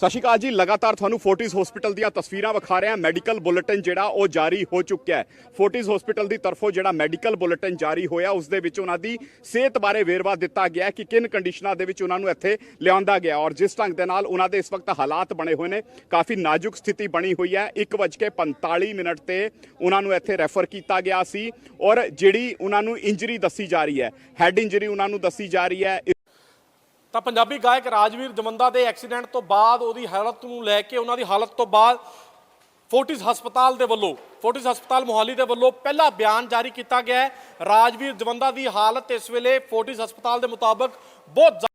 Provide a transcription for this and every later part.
ਸਤਿ ਸ਼੍ਰੀ ਅਕਾਲ ਜੀ, ਲਗਾਤਾਰ ਤੁਹਾਨੂੰ ਫੋਰਟਿਸ ਹਸਪੀਟਲ ਦੀਆਂ ਤਸਵੀਰਾਂ ਵਿਖਾ ਰਿਹਾ ਮੈਡੀਕਲ ਬੁਲੇਟਿਨ ਜਿਹੜਾ ਉਹ ਜਾਰੀ ਹੋ ਚੁੱਕਿਆ ਹੈ। ਫੋਰਟਿਸ ਹਸਪੀਟਲ ਦੀ ਤਰਫੋਂ ਜਿਹੜਾ ਮੈਡੀਕਲ ਬੁਲੇਟਿਨ ਜਾਰੀ ਹੋਇਆ, ਉਸ ਦੇ ਵਿੱਚ ਉਹਨਾਂ ਦੀ ਸਿਹਤ ਬਾਰੇ ਵੇਰਵਾ ਦਿੱਤਾ ਗਿਆ ਕਿ ਕਿਨ ਕੰਡੀਸ਼ਨਾਂ ਦੇ ਵਿੱਚ ਉਹਨਾਂ ਨੂੰ ਇੱਥੇ ਲਿਆਂਦਾ ਗਿਆ ਔਰ ਜਿਸ ਢੰਗ ਦੇ ਨਾਲ ਉਹਨਾਂ ਦੇ ਇਸ ਵਕਤ ਹਾਲਾਤ ਬਣੇ ਹੋਏ ਨੇ, ਕਾਫੀ ਨਾਜ਼ੁਕ ਸਥਿਤੀ ਬਣੀ ਹੋਈ ਹੈ। 1:45 ਮਿੰਟ ਤੇ ਉਹਨਾਂ ਨੂੰ ਇੱਥੇ ਰੈਫਰ ਕੀਤਾ ਗਿਆ ਸੀ। ਔਰ ਜਿਹੜੀ ਉਹਨਾਂ ਨੂੰ ਇੰਜਰੀ ਦੱਸੀ ਜਾ ਰਹੀ ਹੈ ਹੈਡ ਇੰਜਰੀ ਉਹਨਾਂ ਨੂੰ ਦੱਸੀ ਜਾ ਰਹੀ ਹੈ ਤਾਂ ਪੰਜਾਬੀ ਗਾਇਕ ਰਾਜਵੀਰ ਜਵੰਦਾ ਦੇ ਐਕਸੀਡੈਂਟ ਤੋਂ ਬਾਅਦ ਉਹਦੀ ਹਾਲਤ ਨੂੰ ਲੈ ਕੇ ਉਹਨਾਂ ਦੀ ਹਾਲਤ ਤੋਂ ਬਾਅਦ ਫੋਰਟਿਸ ਹਸਪਤਾਲ ਦੇ ਵੱਲੋਂ, ਫੋਰਟਿਸ ਹਸਪਤਾਲ ਮੋਹਾਲੀ ਦੇ ਵੱਲੋਂ ਪਹਿਲਾ ਬਿਆਨ ਜਾਰੀ ਕੀਤਾ ਗਿਆ ਹੈ। ਰਾਜਵੀਰ ਦਵੰਦਾ ਦੀ ਹਾਲਤ ਇਸ ਵੇਲੇ ਫੋਰਟਿਸ ਹਸਪਤਾਲ ਦੇ ਮੁਤਾਬਕ ਬਹੁਤ ਜ਼ਿਆਦਾ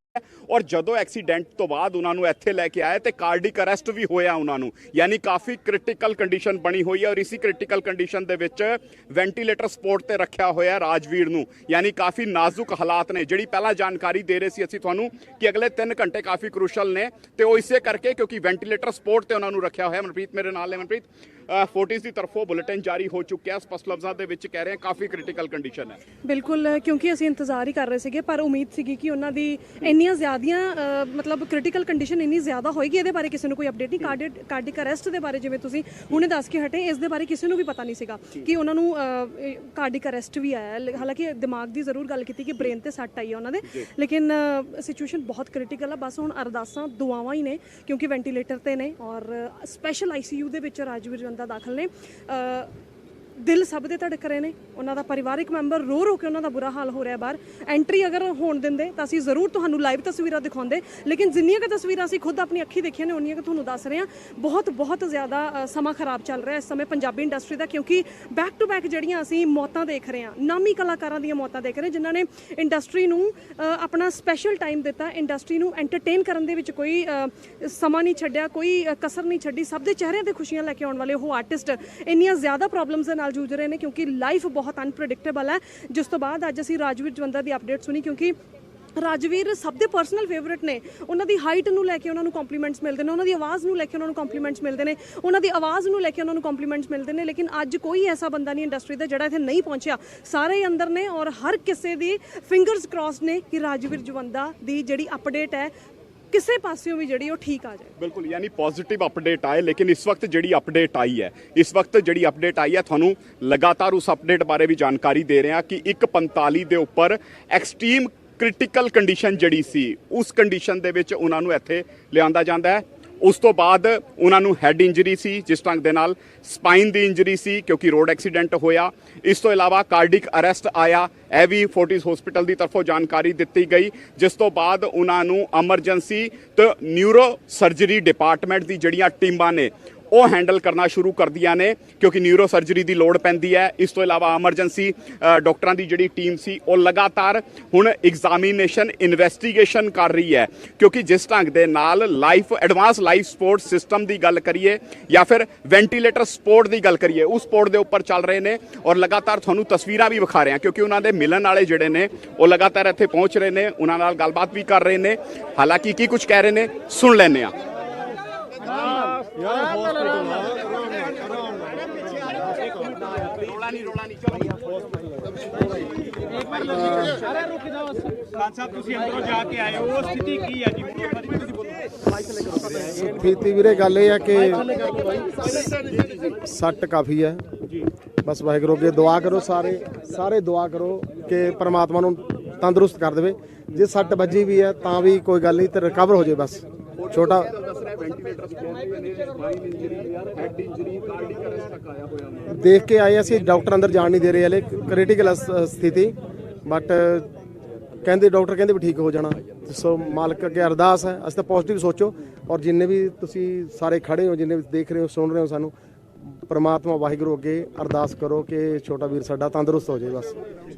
ਔਰ ਜਦੋਂ ਐਕਸੀਡੈਂਟ ਤੋਂ ਬਾਅਦ ਉਹਨਾਂ ਨੂੰ ਇੱਥੇ ਲੈ ਕੇ ਆਇਆ ਤੇ ਕਾਰਡਿਕ ਅਰੈਸਟ ਵੀ ਹੋਇਆ ਉਹਨਾਂ ਨੂੰ, ਯਾਨੀ ਕਾਫੀ ਕ੍ਰਿਟੀਕਲ ਕੰਡੀਸ਼ਨ ਬਣੀ ਹੋਈ ਹੈ ਔਰ ਇਸੇ ਕ੍ਰਿਟੀਕਲ ਕੰਡੀਸ਼ਨ ਦੇ ਵਿੱਚ ਵੈਂਟੀਲੇਟਰ ਸਪੋਰਟ ਤੇ ਰੱਖਿਆ ਹੋਇਆ ਰਾਜਵੀਰ ਨੂੰ, ਯਾਨੀ ਕਾਫੀ ਨਾਜ਼ੁਕ ਹਾਲਾਤ ਨੇ, ਜਿਹੜੀ ਪਹਿਲਾਂ ਜਾਣਕਾਰੀ ਦੇ ਰਹੇ ਸੀ ਅਸੀਂ ਤੁਹਾਨੂੰ ਕਿ ਅਗਲੇ 3 ਘੰਟੇ ਕਾਫੀ ਕ੍ਰੂਸ਼ਲ ਨੇ ਤੇ ਉਹ ਇਸੇ ਕਰਕੇ ਕਿਉਂਕਿ ਵੈਂਟੀਲੇਟਰ ਸਪੋਰਟ ਤੇ ਉਹਨਾਂ ਨੂੰ ਰੱਖਿਆ ਹੋਇਆ ਮਨਪ੍ਰੀਤ, ਮੇਰੇ ਨਾਲ ਹੈ ਮਨਪ੍ਰੀਤ? ਫੋਰਟਿਸ ਦੀ ਤਰਫੋਂ ਬੁਲੇਟਿਨ ਜਾਰੀ ਹੋ ਚੁੱਕਿਆ ਹੈ। ਸਪਸ਼ਟ ਲਫ਼ਜ਼ਾਂ ਦੇ ਵਿੱਚ ਕਹਿ ਰਹੇ ਹਾਂ ਕਾਫੀ ਕ੍ਰਿਟੀਕਲ ਕੰਡੀਸ਼ਨ ਹੈ। ਬਿਲਕੁਲ ਕਿਉਂਕਿ ਅਸੀਂ ਇੰਤਜ਼ਾਰ ਹੀ ਕਰ ਰਹੇ ਸੀਗੇ ਪਰ ਉਮੀਦ ਸੀਗੀ ਕਿ ਉਹਨਾਂ ਦੀ ਇੰਨੀਆਂ ਜ਼ਿਆਦੀਆਂ ਮਤਲਬ ਕ੍ਰਿਟੀਕਲ ਕੰਡੀਸ਼ਨ ਇੰਨੀ ਜ਼ਿਆਦਾ ਹੋਏਗੀ ਇਹਦੇ ਬਾਰੇ ਕਿਸੇ ਨੂੰ ਕੋਈ ਅਪਡੇਟ ਨਹੀਂ। ਕਾਰਡਿਕ ਕਾਰਡਿਕ ਅਰੈਸਟ ਦੇ ਬਾਰੇ ਜਿਵੇਂ ਤੁਸੀਂ ਹੁਣੇ ਦੱਸ ਕੇ ਹਟੇ ਇਸ ਦੇ ਬਾਰੇ ਕਿਸੇ ਨੂੰ ਵੀ ਪਤਾ ਨਹੀਂ ਸੀਗਾ ਕਿ ਉਹਨਾਂ ਨੂੰ ਕਾਰਡਿਕ ਅਰੈਸਟ ਵੀ ਆਇਆ ਹਾਲਾਂਕਿ ਦਿਮਾਗ ਦੀ ਜ਼ਰੂਰ ਗੱਲ ਕੀਤੀ ਕਿ ਬ੍ਰੇਨ ਤੇ ਸੱਟ ਆਈ ਹੈ ਉਹਨਾਂ ਦੇ ਲੇਕਿਨ ਸਿਚੁਏਸ਼ਨ ਬਹੁਤ ਕ੍ਰਿਟੀਕਲ ਆ। ਬਸ ਹੁਣ ਅਰਦਾਸਾਂ ਦੁਆਵਾਂ ਹੀ ਨੇ ਕਿਉਂਕਿ ਵੈਂਟੀਲੇਟਰ ਤੇ ਨੇ ਔਰ ਸਪੈਸ਼ਲ ਆਈਸੀਯੂ ਦੇ ਵਿੱਚ ਰਾਜਵੀਰ ਜਵੰਦਾ ਦਾਖਲ ਨੇ। ਦਿਲ ਸਭ ਦੇ ਧੜਕ ਰਹੇ ਨੇ। ਉਹਨਾਂ ਦਾ ਪਰਿਵਾਰਿਕ ਮੈਂਬਰ ਰੋ ਰੋ ਕੇ ਉਹਨਾਂ ਦਾ ਬੁਰਾ ਹਾਲ ਹੋ ਰਿਹਾ ਬਾਹਰ। ਐਂਟਰੀ ਅਗਰ ਹੋਣ ਦਿੰਦੇ, ਤਾਂ ਅਸੀਂ ਜ਼ਰੂਰ ਤੁਹਾਨੂੰ ਲਾਈਵ ਤਸਵੀਰਾਂ ਦਿਖਾਉਂਦੇ। ਲੇਕਿਨ ਜਿੰਨੀਆਂ ਕੁ ਤਸਵੀਰਾਂ ਅਸੀਂ ਖੁਦ ਆਪਣੀ ਅੱਖੀ ਦੇਖੀਆਂ ਨੇ, ਉਨੀਆਂ ਕੁ ਤੁਹਾਨੂੰ ਦੱਸ ਰਹੇ ਹਾਂ। ਬਹੁਤ ਬਹੁਤ ਜ਼ਿਆਦਾ ਸਮਾਂ ਖਰਾਬ ਚੱਲ ਰਿਹਾ ਇਸ ਸਮੇਂ ਪੰਜਾਬੀ ਇੰਡਸਟਰੀ ਦਾ, ਕਿਉਂਕਿ ਬੈਕ ਟੂ ਬੈਕ ਜਿਹੜੀਆਂ ਅਸੀਂ ਮੌਤਾਂ ਦੇਖ ਰਹੇ ਹਾਂ, ਨਾਮੀ ਕਲਾਕਾਰਾਂ ਦੀਆਂ ਮੌਤਾਂ ਦੇਖ ਰਹੇ ਜਿਨ੍ਹਾਂ ਨੇ ਇੰਡਸਟਰੀ ਨੂੰ ਆਪਣਾ ਸਪੈਸ਼ਲ ਟਾਈਮ ਦਿੱਤਾ। ਇੰਡਸਟਰੀ ਨੂੰ ਐਂਟਰਟੇਨ ਕਰਨ ਦੇ ਵਿੱਚ ਕੋਈ ਸਮਾਂ ਨਹੀਂ ਛੱਡਿਆ, ਕੋਈ ਕਸਰ ਨਹੀਂ ਛੱਡੀ। ਸਭ ਦੇ ਚਿਹਰਿਆਂ ਤੇ ਖੁਸ਼ੀਆਂ ਲੈ ਕੇ ਆਉਣ ਵਾਲੇ ਉਹ ਆਰਟਿਸਟ ਇੰਨੀਆਂ ਜ਼ਿਆਦਾ ਪ੍ਰੋਬਲਮਸ ਦੇ ਨਾਲ ਜੂਝ ਰਹੇ ਨੇ ਕਿਉਂਕਿ ਲਾਈਫ ਬਹੁਤ ਅਨਪ੍ਰੈਡਿਕਟੇਬਲ ਹੈ। ਜਿਸ ਤੋਂ ਬਾਅਦ ਅੱਜ ਅਸੀਂ ਰਾਜਵੀਰ ਜਵੰਦਾ ਦੀ ਅਪਡੇਟ ਸੁਣੀ ਕਿਉਂਕਿ ਰਾਜਵੀਰ ਸਭ ਦੇ ਪਰਸਨਲ ਫੇਵਰਿਟ ਨੇ। ਉਹਨਾਂ ਦੀ ਹਾਈਟ ਨੂੰ ਲੈ ਕੇ ਉਹਨਾਂ ਨੂੰ ਕੰਪਲੀਮੈਂਟਸ ਮਿਲਦੇ ਨੇ, ਉਹਨਾਂ ਦੀ ਆਵਾਜ਼ ਨੂੰ ਲੈ ਕੇ ਉਹਨਾਂ ਨੂੰ ਕੰਪਲੀਮੈਂਟਸ ਮਿਲਦੇ ਨੇ, ਉਹਨਾਂ ਦੀ ਆਵਾਜ਼ ਨੂੰ ਲੈ ਕੇ ਉਹਨਾਂ ਨੂੰ ਕੰਪਲੀਮੈਂਟਸ ਮਿਲਦੇ ਨੇ, ਲੇਕਿਨ ਅੱਜ ਕੋਈ ਐਸਾ ਬੰਦਾ ਨਹੀਂ ਇੰਡਸਟਰੀ ਦਾ ਜਿਹੜਾ ਇੱਥੇ ਨਹੀਂ ਪਹੁੰਚਿਆ। ਸਾਰੇ ਅੰਦਰ ਨੇ ਔਰ ਹਰ ਕਿਸੇ ਦੀ ਫਿੰਗਰਸ ਕ੍ਰਾਸਡ ਨੇ ਕਿ ਰਾਜਵੀਰ ਜਵੰਦਾ ਦੀ ਜਿਹੜੀ ਅਪਡੇਟ ਹੈ ਕਿਸੇ ਪਾਸਿਓਂ ਵੀ ਜਿਹੜੀ ਉਹ ਠੀਕ ਆ ਜਾਏ। ਬਿਲਕੁਲ, ਯਾਨੀ ਪੋਜ਼ਿਟਿਵ ਅਪਡੇਟ ਆਏ, ਲੇਕਿਨ ਇਸ ਵਕਤ ਜਿਹੜੀ ਅਪਡੇਟ ਆਈ ਹੈ, ਇਸ ਵਕਤ ਜਿਹੜੀ ਅਪਡੇਟ ਆਈ ਹੈ, ਤੁਹਾਨੂੰ ਲਗਾਤਾਰ ਉਸ ਅਪਡੇਟ ਬਾਰੇ ਵੀ ਜਾਣਕਾਰੀ ਦੇ ਰਹੇ ਹਾਂ ਕਿ 145 ਦੇ ਉੱਪਰ ਐਕਸਟ੍ਰੀਮ ਕ੍ਰਿਟੀਕਲ ਕੰਡੀਸ਼ਨ ਜਿਹੜੀ ਸੀ, ਉਸ ਕੰਡੀਸ਼ਨ ਦੇ ਵਿੱਚ ਉਹਨਾਂ ਨੂੰ ਇੱਥੇ ਲਿਆਂਦਾ ਜਾਂਦਾ ਹੈ। ਉਸ ਤੋਂ ਬਾਅਦ ਉਹਨਾਂ ਨੂੰ ਹੈਡ ਇੰਜਰੀ ਸੀ, ਜਿਸ ਢੰਗ ਦੇ ਨਾਲ ਸਪਾਈਨ ਦੀ ਇੰਜਰੀ ਸੀ, ਕਿਉਂਕਿ ਰੋਡ ਐਕਸੀਡੈਂਟ ਹੋਇਆ। ਇਸ ਤੋਂ ਇਲਾਵਾ ਕਾਰਡਿਕ ਅਰੈਸਟ ਆਇਆ। ਇਹ ਵੀ ਫੋਰਟਿਸ ਹਸਪੀਟਲ ਦੀ ਤਰਫੋਂ ਜਾਣਕਾਰੀ ਦਿੱਤੀ ਗਈ, ਜਿਸ ਤੋਂ ਬਾਅਦ ਉਹਨਾਂ ਨੂੰ ਐਮਰਜੈਂਸੀ ਤੇ ਨਿਊਰੋ ਸਰਜਰੀ ਡਿਪਾਰਟਮੈਂਟ ਦੀ ਜਿਹੜੀਆਂ ਟੀਮਾਂ ਨੇ ਉਹ ਹੈਂਡਲ ਕਰਨਾ ਸ਼ੁਰੂ ਕਰਦੀਆਂ ਨੇ, ਕਿਉਂਕਿ ਨਿਊਰੋ ਸਰਜਰੀ ਦੀ ਲੋੜ ਪੈਂਦੀ ਹੈ। ਇਸ ਤੋਂ ਇਲਾਵਾ ਐਮਰਜੈਂਸੀ ਡਾਕਟਰਾਂ ਦੀ ਜਿਹੜੀ ਟੀਮ ਸੀ, ਉਹ ਲਗਾਤਾਰ ਹੁਣ ਐਗਜ਼ਾਮੀਨੇਸ਼ਨ ਇਨਵੈਸਟੀਗੇਸ਼ਨ ਕਰ ਰਹੀ ਹੈ। ਕਿਉਂਕਿ ਜਿਸ ਢੰਗ ਦੇ ਨਾਲ life advance life support system ਦੀ ਗੱਲ ਕਰੀਏ, ਜਾਂ ਫਿਰ ਵੈਂਟੀਲੇਟਰ ਸਪੋਰਟ ਦੀ ਗੱਲ ਕਰੀਏ, ਉਸ ਸਪੋਰਟ ਦੇ ਉੱਪਰ ਚੱਲ ਰਹੇ ਨੇ ਔਰ ਲਗਾਤਾਰ ਤੁਹਾਨੂੰ ਤਸਵੀਰਾਂ ਵੀ ਵਿਖਾ ਰਹੇ ਹਾਂ, ਕਿਉਂਕਿ ਉਹਨਾਂ ਦੇ ਮਿਲਣ ਵਾਲੇ ਜਿਹੜੇ ਨੇ, ਉਹ ਲਗਾਤਾਰ ਇੱਥੇ ਪਹੁੰਚ ਰਹੇ ਨੇ, ਉਹਨਾਂ ਨਾਲ ਗੱਲਬਾਤ ਵੀ ਕਰ ਰਹੇ ਨੇ। ਹਾਲਾਂਕਿ ਕੀ ਕੁਝ ਕਹਿ ਰਹੇ ਨੇ, ਸੁਣ ਲੈਂਦੇ ਆ ਖਾਨ ਸਾਹਿਬ ਤੁਸੀਂ ਅੰਦਰੋਂ ਜਾ ਕੇ ਆਏ ਹੋ। ਸਥਿਤੀ ਕੀ ਹੈ ਜੀ? ਸਥਿਤੀ ਵੀਰੇ ਗੱਲ ਇਹ ਆ ਕਿ ਸੱਟ ਕਾਫੀ ਹੈ। ਬਸ ਵਾਹਿਗੁਰੂ ਅੱਗੇ ਦੁਆ ਕਰੋ ਸਾਰੇ। ਸਾਰੇ ਦੁਆ ਕਰੋ ਕਿ ਪ੍ਰਮਾਤਮਾ ਨੂੰ ਤੰਦਰੁਸਤ ਕਰ ਦੇਵੇ। ਜੇ ਸੱਟ ਵੱਜੀ ਵੀ ਹੈ ਤਾਂ ਵੀ ਕੋਈ ਗੱਲ ਨਹੀਂ ਤੇ ਰਿਕਵਰ ਹੋ ਜਾਏ ਬਸ। ਛੋਟਾ ਦੇਖ ਕੇ ਆਏ ਅਸੀਂ, ਡਾਕਟਰ ਅੰਦਰ ਜਾਣ ਨਹੀਂ ਦੇ ਰਹੇ ਹਲੇ ਕ੍ਰਿਟੀਕਲ ਸਥਿਤੀ। ਬਟ ਕਹਿੰਦੇ, ਡਾਕਟਰ ਕਹਿੰਦੇ ਵੀ ਠੀਕ ਹੋ ਜਾਣਾ। ਸੋ ਮਾਲਕ ਅੱਗੇ ਅਰਦਾਸ ਹੈ। ਅਸੀਂ ਤਾਂ ਪੋਜ਼ਿਟਿਵ ਸੋਚੋ। ਔਰ ਜਿੰਨੇ ਵੀ ਤੁਸੀਂ ਸਾਰੇ ਖੜੇ ਹੋ, ਜਿੰਨੇ ਵੀ ਦੇਖ ਰਹੇ ਹੋ, ਸੁਣ ਰਹੇ ਹੋ ਸਾਨੂੰ ਪ੍ਰਮਾਤਮਾ ਵਾਹਿਗੁਰੂ ਅੱਗੇ ਅਰਦਾਸ ਕਰੋ ਕਿ ਛੋਟਾ ਵੀਰ ਸਾਡਾ ਤੰਦਰੁਸਤ ਹੋ ਜਾਏ ਬਸ।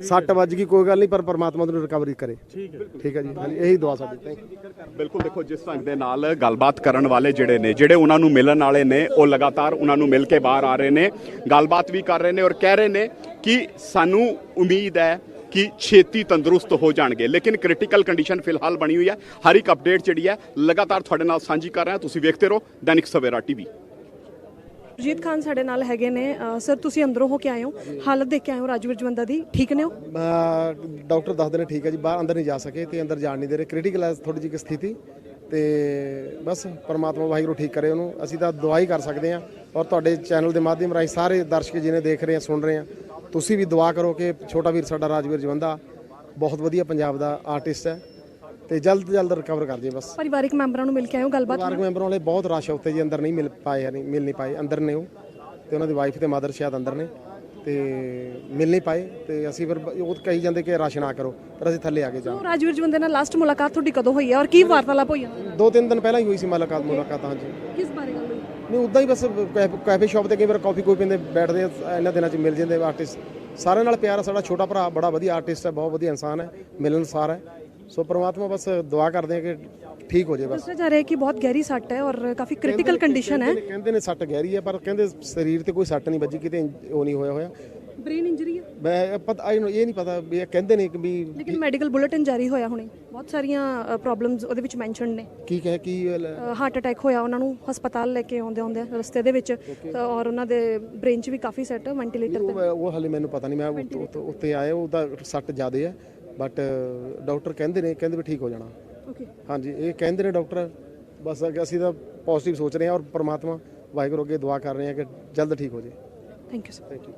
ਸੱਟ ਵੱਜ ਗਈ ਕੋਈ ਗੱਲ ਨਹੀਂ ਪਰ ਪ੍ਰਮਾਤਮਾ ਨੂੰ ਰਿਕਵਰੀ ਕਰੇ। ਠੀਕ ਹੈ। ਠੀਕ ਹੈ ਜੀ ਹਾਂਜੀ ਇਹੀ ਦੁਆ ਸਾਡੀ ਥੈਂਕ ਯੂ ਬਿਲਕੁਲ ਦੇਖੋ ਜਿਸ ਢੰਗ ਦੇ ਨਾਲ ਗੱਲਬਾਤ ਕਰਨ ਵਾਲੇ ਜਿਹੜੇ ਨੇ ਜਿਹੜੇ ਉਹਨਾਂ ਨੂੰ ਮਿਲਣ ਵਾਲੇ ਨੇ ਉਹ ਲਗਾਤਾਰ ਉਹਨਾਂ ਨੂੰ ਮਿਲ ਕੇ ਬਾਹਰ ਆ ਰਹੇ ਨੇ ਗੱਲਬਾਤ ਵੀ ਕਰ ਰਹੇ ਨੇ ਔਰ ਕਹਿ ਰਹੇ ਨੇ ਕਿ ਸਾਨੂੰ ਉਮੀਦ ਹੈ ਕਿ ਛੇਤੀ ਤੰਦਰੁਸਤ ਹੋ ਜਾਣਗੇ। ਲੇਕਿਨ ਕ੍ਰਿਟੀਕਲ ਕੰਡੀਸ਼ਨ ਫਿਲਹਾਲ ਬਣੀ ਹੋਈ ਹੈ। ਹਰ ਇੱਕ ਅਪਡੇਟ ਜਿਹੜੀ ਹੈ ਲਗਾਤਾਰ ਤੁਹਾਡੇ ਨਾਲ ਸਾਂਝੀ ਕਰ ਰਹੇ। ਹਾਂ ਤੁਸੀਂ ਵੇਖਦੇ ਰਹੋ ਦੈਨਿਕ ਸਵੇਰਾ ਟੀਵੀ। ਰਜੀਤ ਖਾਨ ਸਾਡੇ ਨਾਲ ਹੈਗੇ ਨੇ। ਸਰ, ਤੁਸੀਂ ਅੰਦਰੋਂ ਹੋ ਕੇ ਆਏ ਹੋ। ਹਾਲਤ ਦੇਖ ਕੇ ਆਏ ਹੋ ਰਾਜਵੀਰ ਜਵੰਦਾ ਦੀ। ਠੀਕ ਨੇ ਹੋ ਡਾਕਟਰ ਦੱਸਦੇ ਨੇ ਠੀਕ ਹੈ ਜੀ, ਬਾਹਰ ਅੰਦਰ ਨਹੀਂ ਜਾ ਸਕੇ ਤੇ ਅੰਦਰ ਜਾਣ ਨਹੀਂ ਦੇ ਰਹੇ। ਕ੍ਰਿਟੀਕਲ ਹੈ ਥੋੜੀ ਜਿਹੀ ਸਥਿਤੀ ਤੇ ਬਸ ਪਰਮਾਤਮਾ ਵਾਹਿਗੁਰੂ ਠੀਕ ਕਰੇ ਉਹਨੂੰ। ਅਸੀਂ ਤਾਂ ਦੁਆ ਹੀ ਕਰ ਸਕਦੇ ਹਾਂ ਔਰ ਤੁਹਾਡੇ ਚੈਨਲ ਦੇ ਮਾਧਿਅਮ ਰਾਹੀਂ ਸਾਰੇ ਦਰਸ਼ਕ ਜਿਹਨੇ ਦੇਖ ਰਹੇ ਆ ਸੁਣ ਰਹੇ ਆ ਤੁਸੀਂ ਵੀ ਦੁਆ ਕਰੋ ਕਿ ਛੋਟਾ ਵੀਰ ਸਾਡਾ ਰਾਜਵੀਰ ਜਵੰਦਾ ਬਹੁਤ ਵਧੀਆ ਪੰਜਾਬ ਦਾ ਆਰਟਿਸਟ ਹੈ। ਤੇ ਜਲਦ ਤੋਂ ਜਲਦ ਰਿਕਵਰ ਕਰ ਜੇ ਬਸ। ਪਰਿਵਾਰਿਕ ਮੈਂਬਰਾਂ ਨੂੰ ਮਿਲ ਕੇ ਆਇਓ ਗੱਲਬਾਤ? ਪਰਿਵਾਰਕ ਮੈਂਬਰਾਂ ਵਾਲੇ ਬਹੁਤ ਰਸ਼ ਉੱਤੇ ਜੀ ਅੰਦਰ ਨਹੀਂ ਮਿਲ ਪਾਏ ਨਹੀਂ ਮਿਲ ਨਹੀਂ ਪਾਏ। ਅੰਦਰ ਨੇ ਉਹ ਤੇ ਉਹਨਾਂ ਦੀ ਵਾਈਫ ਤੇ ਮਦਰ ਸ਼ਾਇਦ ਅੰਦਰ ਨੇ ਤੇ ਮਿਲ ਨਹੀਂ ਪਾਏ ਤੇ ਅਸੀਂ ਫਿਰ ਉਹ ਕਹੀ ਜਾਂਦੇ ਕਿ ਰਸ਼ ਨਾ ਕਰੋ ਪਰ ਅਸੀਂ ਥੱਲੇ ਆ ਕੇ ਜਾ ਸੋ ਰਾਜਵੀਰ ਜਵੰਦੇ ਨਾਲ ਲਾਸਟ ਮੁਲਾਕਾਤ ਤੁਹਾਡੀ ਕਦੋਂ ਹੋਈ ਹੈ ਔਰ ਕੀ ਵਾਰਤਾਲਾਪ ਹੋਈ ਹੈ ਦੋ ਤਿੰਨ ਦਿਨ ਪਹਿਲਾਂ ਹੀ ਹੋਈ ਸੀ ਮੁਲਾਕਾਤ ਮੁਲਾਕਾਤ ਹਾਂਜੀ। ਕਿਸ ਬਾਰੇ ਗੱਲ ਹੋਈ? ਨਹੀਂ ਉਦਾਂ ਹੀ ਬਸ ਕੈਫ- ਕੈਫੇ ਸ਼ਾਪ ਤੇ ਕਈ ਵਾਰ ਕਾਫੀ ਕੋਈ ਪੀਂਦੇ ਬੈਠਦੇ ਆ, ਇਹਨਾਂ ਦਿਨਾਂ 'ਚ ਮਿਲ ਜਾਂਦੇ ਆਰਟਿਸਟ ਸਾਰਿਆਂ ਨਾਲ ਪਿਆਰ ਆ ਸਾਡਾ ਛੋਟਾ ਭਰਾ ਬੜਾ ਵਧੀਆ ਆਰਟਿਸਟ ਹੈ ਬਹੁਤ ਵਧੀਆ ਇਨਸਾਨ ਹੈ ਮਿਲਣਸਾਰ ਹੈ। ਸੋ ਪ੍ਰਮਾਤਮਾ ਬਸ ਦੁਆ ਕਰਦੇ ਆ ਕਿ ਠੀਕ ਹੋ ਜਾਏ ਬਸ। ਦੱਸਿਆ ਜਾ ਰਿਹਾ ਹੈ ਕਿ ਬਹੁਤ ਗਹਿਰੀ ਸੱਟ ਹੈ ਔਰ ਕਾਫੀ ਕ੍ਰਿਟੀਕਲ ਕੰਡੀਸ਼ਨ ਹੈ। ਕਹਿੰਦੇ ਨੇ- ਕਹਿੰਦੇ ਨੇ ਸੱਟ ਗਹਿਰੀ ਹੈ ਪਰ ਕਹਿੰਦੇ ਸਰੀਰ ਤੇ ਕੋਈ ਸੱਟ ਨਹੀਂ ਵੱਜੀ ਕਿਤੇ ਉਹ ਨਹੀਂ ਹੋਇਆ ਹੋਇਆ। ਬ੍ਰੇਨ ਇੰਜਰੀ ਹੈ? ਮੈਂ ਪਤਾ ਆਈ ਇਹ ਨਹੀਂ ਪਤਾ ਵੀ ਇਹ ਕਹਿੰਦੇ ਨੇ ਕਿ ਵੀ ਲੇਕਿਨ ਮੈਡੀਕਲ ਬੁਲੇਟਿਨ ਜਾਰੀ ਹੋਇਆ ਹੁਣੇ। ਬਹੁਤ ਸਾਰੀਆਂ ਪ੍ਰੋਬਲਮਸ ਉਹਦੇ ਵਿੱਚ ਮੈਂਸ਼ਨਡ ਨੇ। ਕੀ ਕਹੇ ਕੀ ਲ- ਹਾਰਟ ਅਟੈਕ ਹੋਇਆ ਉਹਨਾਂ ਨੂੰ ਹਸਪਤਾਲ ਲੈ ਕੇ ਆਉਂਦੇ ਆਉਂਦੇ ਰਸਤੇ ਦੇ ਵਿੱਚ। ਤਾਂ ਔਰ ਉਹਨਾਂ ਦੇ ਬ੍ਰੇਨ 'ਚ ਵੀ ਕਾਫੀ ਸੈਟ ਵੈਂਟੀਲੇਟਰ ਤੇ। ਉਹ ਉਹ ਹਾਲੇ ਮੈਨੂੰ ਪਤਾ ਨਹੀਂ ਮੈਂ ਉੱਤੇ- ਉੱਤੇ- ਉੱਤੇ ਆਇਆ ਉਹਦਾ ਸੱਟ ਜ਼ਿਆਦੇ ਹੈ। ਬਟ ਡਾਕਟਰ ਕਹਿੰਦੇ ਨੇ ਕਹਿੰਦੇ ਵੀ ਠੀਕ ਹੋ ਜਾਣਾ। ਓਕੇ ਹਾਂਜੀ ਇਹ ਕਹਿੰਦੇ ਨੇ ਡਾਕਟਰ ਬਸ ਅੱਗੇ ਅਸੀਂ ਤਾਂ ਪੋਜ਼ਿਟਿਵ ਸੋਚ ਰਹੇ ਹਾਂ ਔਰ ਪ੍ਰਮਾਤਮਾ ਵਾਹਿਗੁਰੂ ਅੱਗੇ ਦੁਆ ਕਰ ਰਹੇ ਹਾਂ ਕਿ ਜਲਦ ਠੀਕ ਹੋ ਜਾਏ। Thank you sir thank you